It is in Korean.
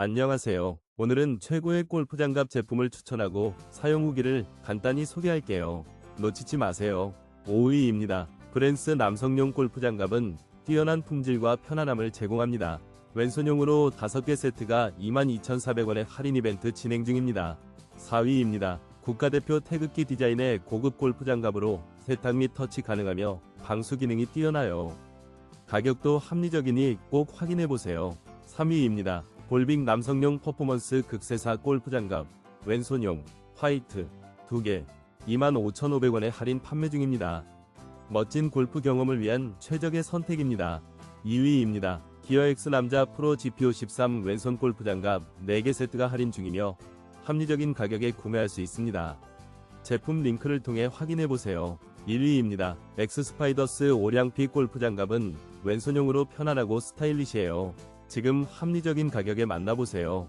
안녕하세요. 오늘은 최고의 골프 장갑 제품을 추천하고 사용 후기를 간단히 소개할게요. 놓치지 마세요. 5위입니다. 브랜스 남성용 골프 장갑은 뛰어난 품질과 편안함을 제공합니다. 왼손용으로 5개 세트가 22,400원의 할인 이벤트 진행 중입니다. 4위입니다. 국가대표 태극기 디자인의 고급 골프 장갑으로 세탁 및 터치 가능하며 방수 기능이 뛰어나요. 가격도 합리적이니 꼭 확인해보세요. 3위입니다. 볼빅 남성용 퍼포먼스 극세사 골프 장갑 왼손용 화이트 2개 25,500원에 할인 판매 중입니다. 멋진 골프 경험을 위한 최적의 선택입니다. 2위입니다. 기어엑스 남자 프로 GPO13 왼손 골프 장갑 4개 세트가 할인 중이며 합리적인 가격에 구매할 수 있습니다. 제품 링크를 통해 확인해보세요. 1위입니다. 엑스스파이더스 오량피 골프 장갑은 왼손용으로 편안하고 스타일리시해요. 지금 합리적인 가격에 만나보세요.